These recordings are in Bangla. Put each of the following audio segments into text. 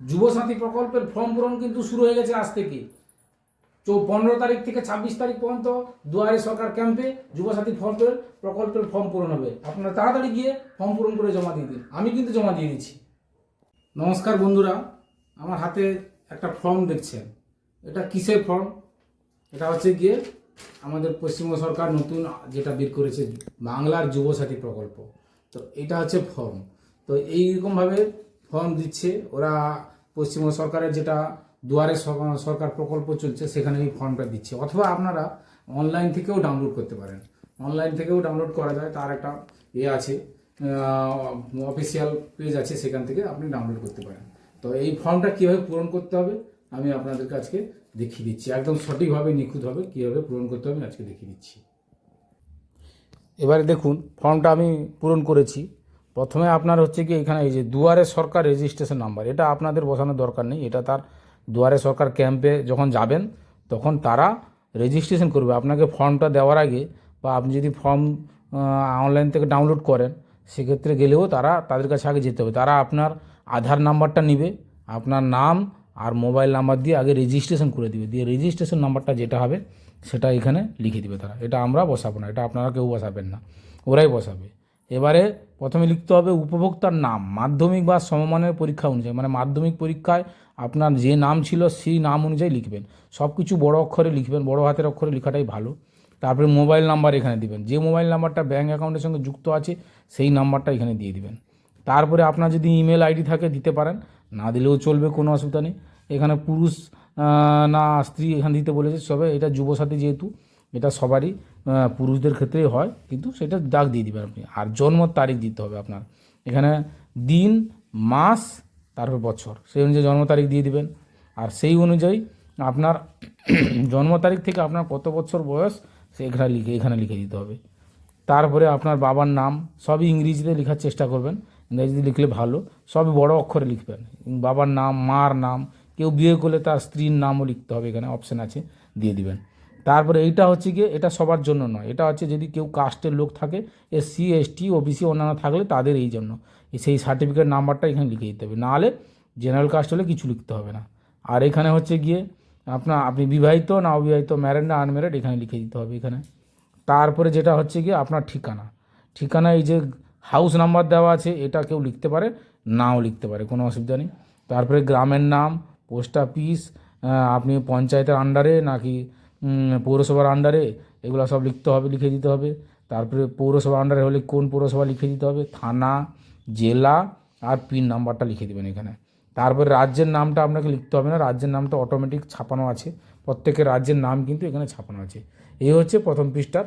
যুবসাথী প্রকল্পের ফর্ম পূরণ কিন্তু শুরু হয়ে গেছে আজ থেকে। চৌ, পনেরো তারিখ থেকে ছাব্বিশ তারিখ পর্যন্ত দুয়ারে সরকার ক্যাম্পে যুবসাথী ফর্মের প্রকল্পের ফর্ম পূরণ হবে। আপনারা তাড়াতাড়ি গিয়ে ফর্ম পূরণ করে জমা দিয়ে দিন। আমি কিন্তু জমা দিয়ে দিচ্ছি। নমস্কার বন্ধুরা, আমার হাতে একটা ফর্ম দেখছেন। এটা কিসের ফর্ম? এটা হচ্ছে গিয়ে আমাদের পশ্চিমবঙ্গ সরকার নতুন যেটা বের করেছে বাংলার যুবসাথী প্রকল্প। তো এটা হচ্ছে ফর্ম। তো এইরকমভাবে ফর্ম দিচ্ছে, ওরা পশ্চিমবঙ্গ সরকারের যেটা দুয়ারে সরকার প্রকল্প চলছে, সেখানে এই ফর্মটা দিচ্ছে। অথবা আপনারা অনলাইন থেকেও ডাউনলোড করতে পারেন। অনলাইন থেকেও ডাউনলোড করা যায়, তার একটা ইয়ে আছে অফিসিয়াল পেজ আছে, সেখান থেকে আপনি ডাউনলোড করতে পারেন। তো এই ফর্মটা কীভাবে পূরণ করতে হবে, আমি আপনাদেরকে আজকে দেখিয়ে দিচ্ছি। একদম সঠিকভাবে নিখুঁতভাবে কীভাবে পূরণ করতে হবে আজকে দেখিয়ে দিচ্ছি। এবারে দেখুন, ফর্মটা আমি পূরণ করেছি। প্রথমে আপনার হচ্ছে কি এখানে এই যে দুয়ারে সরকার রেজিস্ট্রেশন নাম্বার এটা আপনাদের বসানোর দরকার নেই, এটা তার দুয়ারে সরকার ক্যাম্পে যখন যাবেন, তখন তারা রেজিস্ট্রেশন করবে। আপনাকে ফর্মটা দেওয়ার আগে বা আপনি যদি ফর্ম অনলাইন থেকে ডাউনলোড করেন, সেক্ষেত্রে গেলেও তারা তাদের কাছে আগে যেতে হবে। তারা আপনার আধার নাম্বারটা নিবে, আপনার নাম আর মোবাইল নাম্বার দিয়ে আগে রেজিস্ট্রেশন করে দিবে। দিয়ে রেজিস্ট্রেশন নাম্বারটা যেটা হবে, সেটা এখানে লিখে দিবে তারা। এটা আমরা বসাবো না, এটা আপনারা কেউ বসাবেন না, ওরাই বসাবে। এবারে প্রথমে লিখতে হবে উপভোক্তার নাম, মাধ্যমিক বা সমমানের পরীক্ষা অনুযায়ী মানে মাধ্যমিক পরীক্ষায় আপনার যে নাম ছিল সেই নাম অনুযায়ী লিখবেন। সব কিছু বড় অক্ষরে লিখবেন, বড় হাতের অক্ষরে লেখাটাই ভালো। তারপরে মোবাইল নাম্বার এখানে দিবেন। যে মোবাইল নাম্বারটা ব্যাঙ্ক অ্যাকাউন্টের সঙ্গে যুক্ত আছে, সেই নাম্বারটা এখানে দিয়ে দিবেন। তারপরে আপনার যদি ইমেল আইডি থাকে, দিতে পারেন। না দিলেও চলবে, কোনো অসুবিধা নেই। এখানে পুরুষ না স্ত্রী এখানে দিতে বলেছে সবে। এটা যুবসাথী যেহেতু এটা সবারই পুরুষদের ক্ষেত্রেই হয়, কিন্তু সেটা দাগ দিয়ে দেবেন আপনি। আর জন্ম তারিখ দিতে হবে আপনার। এখানে দিন, মাস, তারপর বছর, সেই অনুযায়ী জন্ম তারিখ দিয়ে দিবেন। আর সেই অনুযায়ী আপনার জন্ম তারিখ থেকে আপনার কত বছর বয়স, সে এখানে লিখে এখানে লিখে দিতে হবে। তারপরে আপনার বাবার নাম, সবই ইংরেজিতে লেখার চেষ্টা করবেন। ইংরেজিতে লিখলে ভালো। সবই বড় অক্ষরে লিখবেন। বাবার নাম, মার নাম, কেউ বিয়ে করলে তার স্ত্রীর নামও লিখতে হবে এখানে, অপশান আছে, দিয়ে দিবেন। তারপরে এইটা হচ্ছে গিয়ে, এটা সবার জন্য নয়। এটা হচ্ছে যদি কেউ কাস্টের লোক থাকে এসসি এসটি ওবিসি অন্যান্য থাকলে তাদের এই জন্য। সেই সার্টিফিকেট নাম্বারটা এখানে লিখে দিতে হবে। নাহলে জেনারেল কাস্ট হলে কিছু লিখতে হবে না। আর এখানে হচ্ছে গিয়ে আপনার, আপনি বিবাহিত, না অবিবাহিত ম্যারেড না আনম্যারেড এখানে লিখে দিতে হবে এখানে। তারপরে যেটা হচ্ছে গিয়ে আপনার ঠিকানা। ঠিকানা এই যে হাউস নাম্বার দেওয়া আছে, এটা কেউ লিখতে পারে, নাও লিখতে পারে, কোনো অসুবিধা নেই। তারপরে গ্রামের নাম পোস্ট অফিস আপনি পঞ্চায়েতের আন্ডারে নাকি পৌরসভার আন্ডারে এগুলো সব লিখতে হবে, লিখে দিতে হবে। তারপরে পৌরসভা আন্ডারে হলে কোন পৌরসভা লিখে দিতে হবে? থানা, জেলা আর পিন নাম্বারটা লিখে দেবেন এখানে। তারপরে রাজ্যের নামটা আপনাকে লিখতে হবে না, রাজ্যের নামটা অটোমেটিক ছাপানো আছে। প্রত্যেকের রাজ্যের নাম কিন্তু এখানে ছাপানো আছে। এই হচ্ছে প্রথম পৃষ্ঠার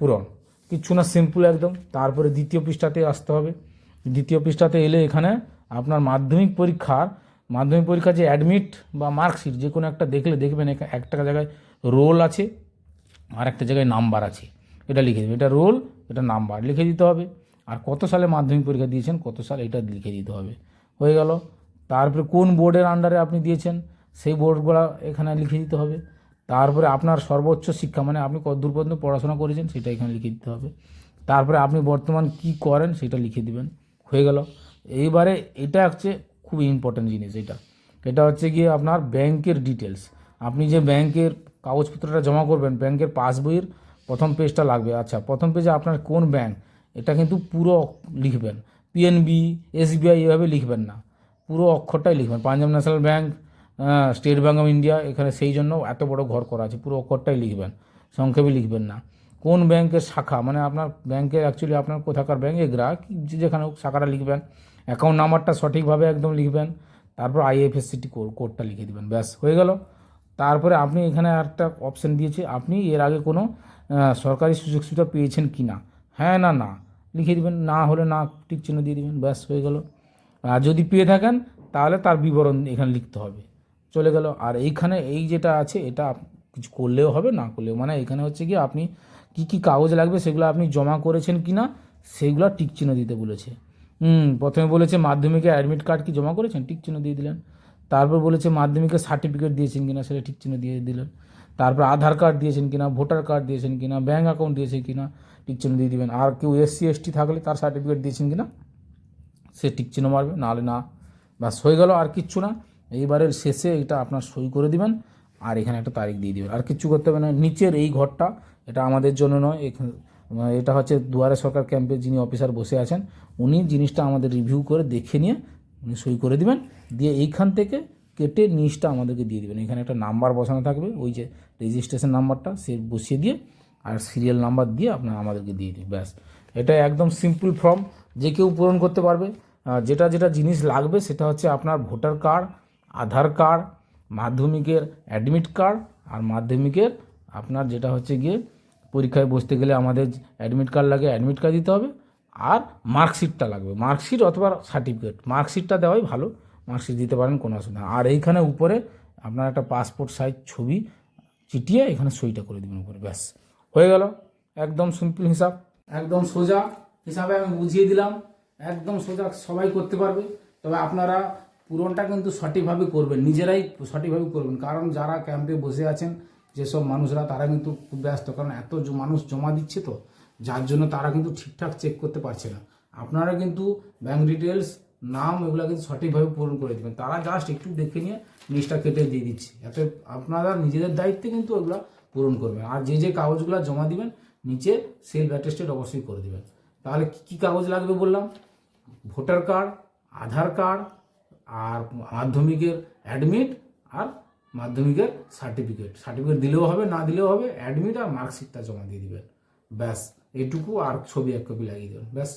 পূরণ। কিচ্ছু না সিম্পল একদম। তারপরে দ্বিতীয় পৃষ্ঠাতে আসতে হবে। দ্বিতীয় পৃষ্ঠাতে এলে এখানে আপনার মাধ্যমিক পরীক্ষার মাধ্যমিক পরীক্ষা যে অ্যাডমিট বা মার্কশিট যে কোনো একটা দেখলে দেখবেন একটা জায়গায় রোল আছে আর একটা জায়গায় নাম্বার আছে। এটা লিখে দেবে। এটা রোল এটা নাম্বার লিখে দিতে হবে। আর কত সালে মাধ্যমিক পরীক্ষা দিয়েছেন, কত সাল এটা লিখে দিতে হবে। হয়ে গেল। তারপরে কোন বোর্ডের আন্ডারে আপনি দিয়েছেন, সেই বোর্ডগুলো এখানে লিখে দিতে হবে। তারপরে আপনার সর্বোচ্চ শিক্ষা মানে আপনি কত দূর পর্যন্ত পড়াশোনা করেছেন, সেটা এখানে লিখে দিতে হবে। তারপরে আপনি বর্তমান কি করেন, সেটা লিখে দিবেন। হয়ে গেল। এইবারে এটা হচ্ছে খুব ইম্পর্ট্যান্ট জিনিস এটা। এটা হচ্ছে গিয়ে আপনার ব্যাংকের ডিটেলস আপনি যে ব্যাংকের কাগজপত্রটা জমা করবেন, ব্যাংকের পাসবইয়ের প্রথম পেজটা লাগবে। আচ্ছা প্রথম পেজে আপনার কোন ব্যাংক এটা কিন্তু পুরো লিখবেন। পিএনবি এসবিআই এভাবে লিখবেন না। পুরো অক্ষরটাই লিখবেন। Punjab national bank state bank of India, এখানে সেই জন্য এত বড় ঘর করা আছে। পুরো অক্ষরটাই লিখবেন। সংক্ষেপে লিখবেন না। কোন ব্যাংকের শাখা? মানে আপনার ব্যাংকের অ্যাকচুয়ালি আপনার কোথাকার ব্যাংক? গ্রাহক যেখানে হোক শাখাটা লিখবেন। অ্যাকাউন্ট নাম্বারটা সঠিকভাবে একদম লিখবেন। তারপর আইএফএসসিটি কোডটা লিখে দেবেন। ব্যাস, হয়ে গেল। তারপরে আপনি এখানে একটা অপশান দিয়েছে। আপনি এর আগে কোনো সরকারি সুযোগ সুবিধা পেয়েছেন কি না? হ্যাঁ না না। লিখে দিবেন। না হলে না টিক চিহ্ন দিয়ে দিবেন। ব্যাস, হয়ে গেল। আর যদি পেয়ে থাকেন, তাহলে তার বিবরণ এখানে লিখতে হবে। চলে গেল। আর এইখানে এই যেটা আছে, এটা কিছু করলেও হবে, না করলেও। মানে এখানে হচ্ছে কি আপনি কি কি কাগজ লাগবে সেগুলো আপনি জমা করেছেন কি না সেগুলো টিক চিহ্ন দিতে বলেছে। হুম, প্রথমে বলেছে মাধ্যমিকে অ্যাডমিট কার্ড কি জমা করেছেন? টিক চিহ্ন দিয়ে দিলেন। তারপর বলেছে মাধ্যমিকের সার্টিফিকেট দিয়েছেন কিনা সেটা ঠিক চিহ্ন দিয়ে দিলেন। তারপর আধার কার্ড দিয়েছেন কিনা ভোটার কার্ড দিয়েছেন কিনা ব্যাঙ্ক অ্যাকাউন্ট দিয়েছে কিনা, টিক চিহ্ন দিয়ে দিবেন। আর কেউ এসসি এসটি থাকলে তার সার্টিফিকেট দিয়েছেন কিনা, সে টিক চিহ্ন মারবে। নাহলে না বাস হয়ে গেল আর কিচ্ছু না। এইবারের শেষে এটা আপনার সই করে দিবেন। আর এখানে একটা তারিখ দিয়ে দিবেন। আর কিচ্ছু করতে হবে না, নিচের এই ঘরটা, এটা আমাদের জন্য নয় এটা হচ্ছে দুয়ারে সরকার ক্যাম্পে যিনি অফিসার বসে আছেন, উনি জিনিসটা আমাদের রিভিউ করে দেখে নিয়ে উনি সই করে দিবেন, দিয়ে এইখান থেকে কেটে নিচটা আমাদেরকে দিয়ে দিবেন। এখানে একটা নাম্বার বসানো থাকবে, ওই যে রেজিস্ট্রেশন নাম্বারটা, সে বসিয়ে দিয়ে আর সিরিয়াল নাম্বার দিয়ে আপনার আমাদেরকে দিয়ে দিন, ব্যাস। এটা একদম সিম্পল ফর্ম যে কেউ পূরণ করতে পারবে। যেটা যেটা জিনিস লাগবে, সেটা হচ্ছে আপনার ভোটার কার্ড আধার কার্ড মাধ্যমিকের অ্যাডমিট কার্ড আর মাধ্যমিকের আপনার যেটা হচ্ছে গিয়ে পরীক্ষায় বসতে গেলে আমাদের অ্যাডমিট কার্ড লাগে অ্যাডমিট কার্ড দিতে হবে আর মার্কশিটটা লাগবে। মার্কশিট অথবা সার্টিফিকেট মার্কশিটটা দেওয়াই ভালো। মার্কশিট দিতে পারেন, কোনো অসুবিধা। আর এইখানে উপরে আপনার একটা পাসপোর্ট সাইজ ছবি চিটিয়ে এখানে সইটা করে দেবেন উপরে, ব্যাস। হয়ে গেল। একদম সিম্পল হিসাব, একদম সোজা হিসাবে আমি বুঝিয়ে দিলাম। একদম সোজা সবাই করতে পারবে। তবে আপনারা পূরণটা কিন্তু সঠিকভাবে করবেন, নিজেরাই সঠিকভাবে করবেন। কারণ যারা ক্যাম্পে বসে আছেন, যেসব মানুষরা, তারা কিন্তু খুব ব্যস্ত। কারণ এত মানুষ জমা দিচ্ছে তো, যার জন্য তারা কিন্তু ঠিকঠাক চেক করতে পারছে না। আপনারা কিন্তু ব্যাঙ্ক ডিটেলস নাম এগুলো কিন্তু সঠিকভাবে পূরণ করে দেবেন। তারা জাস্ট একটু দেখে নিয়ে জিনিসটা কেটে দিয়ে দিচ্ছে। এতে আপনারা নিজেদের দায়িত্বে কিন্তু ওগুলো পূরণ করবেন। আর যে যে কাগজগুলো জমা দিবেন, নিচে সেলফ অ্যাটেস্টেড অবশ্যই করে দেবেন। তাহলে কী কী কাগজ লাগবে বললাম? ভোটার কার্ড আধার কার্ড আর মাধ্যমিকের অ্যাডমিট আর মাধ্যমিকের সার্টিফিকেট সার্টিফিকেট দিলেও হবে, না দিলেও হবে অ্যাডমিট আর মার্কশিটটা জমা দিয়ে দিবেন। ব্যাস এটুকু আর ছবি এক কপি লাগিয়ে দেবেন। ব্যাস।